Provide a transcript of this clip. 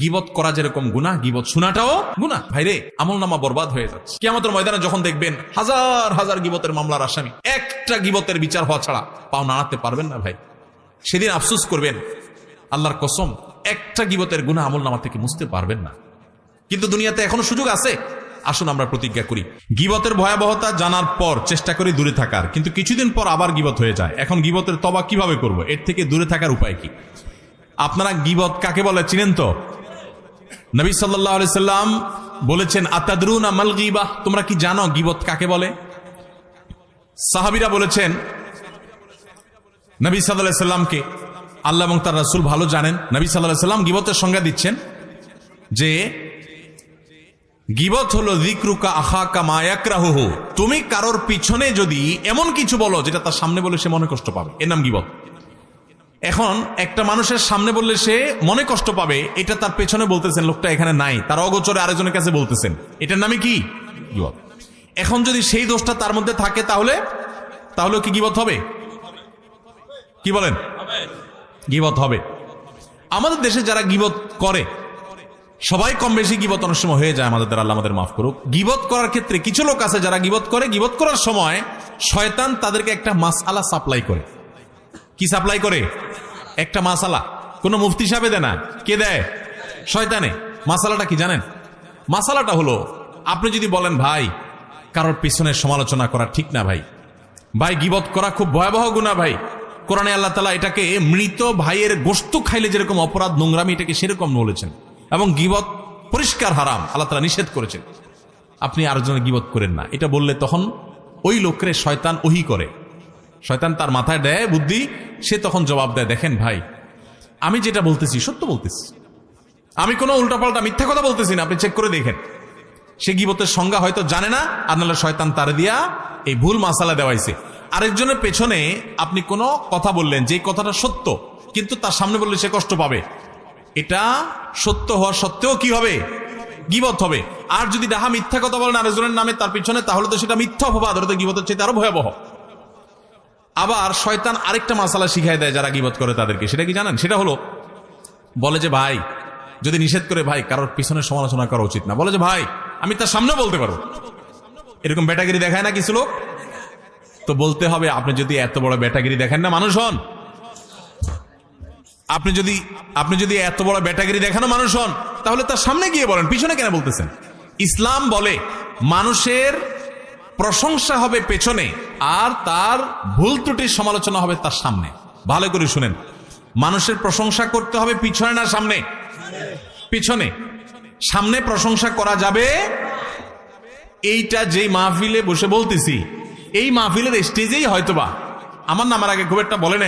গিবত করা যেরকম গুণা গিবত শোনাটাও গুণা ভাইরে, আমল নামা বরবাদ হয়ে যাচ্ছে। কেমতের ময়দানে যখন দেখবেন হাজার হাজার গিবতের মামলার আসামি, একটা গিবতের বিচার হওয়া ছাড়া পাও নাড়াতে পারবেন না ভাই। সেদিন আফসুস করবেন, আল্লাহর কসম, একটা গিবতের গুণা আমল নামা থেকে মুছতে পারবেন না। কিন্তু দুনিয়াতে এখনও সুযোগ আছে। আসুন আমরা প্রতিজ্ঞা করি, গিবতের ভয়াবহতা জানার পর চেষ্টা করি দূরে থাকার। কিন্তু কিছুদিন পর আবার গিবত হয়ে যায়। এখন গিবতের তবা কীভাবে করব? এর থেকে দূরে থাকার উপায় কি? আপনারা গিবত কাকে বলে চিনেন তো? নবী সাল্লাহ সাল্লাম বলেছেন, আতাদরুন আমাল গিবাহ তোমরা কি জানো গিবত কাকে বলে? সাহাবিরা বলেছেন, নবী সাল্লাহ সাল্লামকে আল্লাহ এবং তার রাসুল ভালো জানেন। নবী সাল্লাহ সাল্লাম গিবতের সংজ্ঞা দিচ্ছেন যে, গিবত হলো দিকরুকা আহাকা মায়াকরাহু তুমি কারোর পিছনে যদি এমন কিছু বলো যেটা তার সামনে বলে সে মনে কষ্ট পাবে। এর নাম গিবত। এখন একটা মানুষের সামনে বললে সে মনে কষ্ট পাবে, এটা তার পেছনে বলতেছেন, লোকটা এখানে নাই। তার অগোচরে আরেকজনের কাছে বলতেছেন। এটার নামে কি? এখন যদি সেই দোষটা তার মধ্যে থাকে তাহলে তাহলে কি গিবত হবে? কি বলেন? গিবত হবে। আমাদের দেশে যারা গিবত করে, সবাই কম বেশি গিবত অনেক সময় হয়ে যায় আমাদের আল্লাহ আমাদের মাফ করুক। গিবত করার ক্ষেত্রে কিছু লোক আছে যারা গিবত করে। গিবত করার সময় শয়তান তাদেরকে একটা মাস আলা সাপ্লাই করে। কি সাপ্লাই করে? একটা মাসালা। কোন মুফতি সাহেবে দেয় না। কে দেয়? শয়তানে। মাসালাটা কি জানেন? মাসালাটা হলো, আপনি যদি বলেন, ভাই, কারোর পিছনে সমালোচনা করা ঠিক না ভাই। ভাই, গিবত করা খুব ভয়াবহ গুণা ভাই। কোরআনে আল্লাহ তালা এটাকে মৃত ভাইয়ের গোস্ত খাইলে যেরকম অপরাধ, নোংরামি, এটাকে সেরকম বলেছেন। এবং গিবত পরিষ্কার হারাম, আল্লাহ তালা নিষেধ করেছেন। আপনি আর আরেকজনের গিবত করেন না। এটা বললে তখন ওই লোকের শয়তান ওহি করে। শয়তান তার মাথায় দেয়, বুদ্ধি সে তখন জবাব দেয়, দেখেন ভাই, আমি যেটা বলতেছি সত্য বলতেছি। আমি কোনো উল্টাপাল্টা মিথ্যা কথা বলতেছি না, আপনি চেক করে দেখেন। সে গিবতের সংজ্ঞা হয়তো জানে না নাহলে শয়তান তার দিয়া এই ভুল মাসালা দেওয়াইছে। আরেকজনের পেছনে আপনি কোনো কথা বললেন যে কথাটা সত্য, কিন্তু তার সামনে বললে সে কষ্ট পাবে। এটা সত্য হওয়া সত্ত্বেও কি হবে? গিবত হবে। আর যদি ডাহা মিথ্যা কথা বলেন আরেকজনের নামে তার পিছনে, তাহলে তো সেটা মিথ্যা অপবাদ, ওটা তো গিবতের চেয়ে আরও ভয়াবহ। আবার শয়তান আরেকটা মাসালা শিখাই দেয় যারা গিবত করে তাদেরকে। সেটা কি জানেন? সেটা হলো, বলে যে, ভাই, যদি নিষেধ করে, ভাই, কারোর পিছনে সমালোচনা করা উচিত না। বলে যে, ভাই, আমি তার সামনে বলতে পারব। এরকম ব্যাটাগিরি দেখায় না কিছু লোক? তো বলতে হবে, আপনি যদি এত বড় ব্যাটাগিরি দেখেন না, মানুষ হন। আপনি যদি আপনি যদি এত বড় ব্যাটাগিরি দেখানো মানুষ হন, তাহলে তার সামনে গিয়ে বলেন, পিছনে কেন বলতেছেন? ইসলাম বলে, মানুষের প্রশংসা হবে পেছনে, আর তার ভুল ত্রুটির সমালোচনা হবে তার সামনে। ভালো করে শুনেন। মানুষের প্রশংসা করতে হবে পিছনে না সামনে? পিছনে। সামনে প্রশংসা করা যাবে? এইটা যেই মাহফিলে বসে বলতেছি, এই মাহফিলের স্টেজেই হয়তোবা। আমার নামের আগে খুব একটা বলে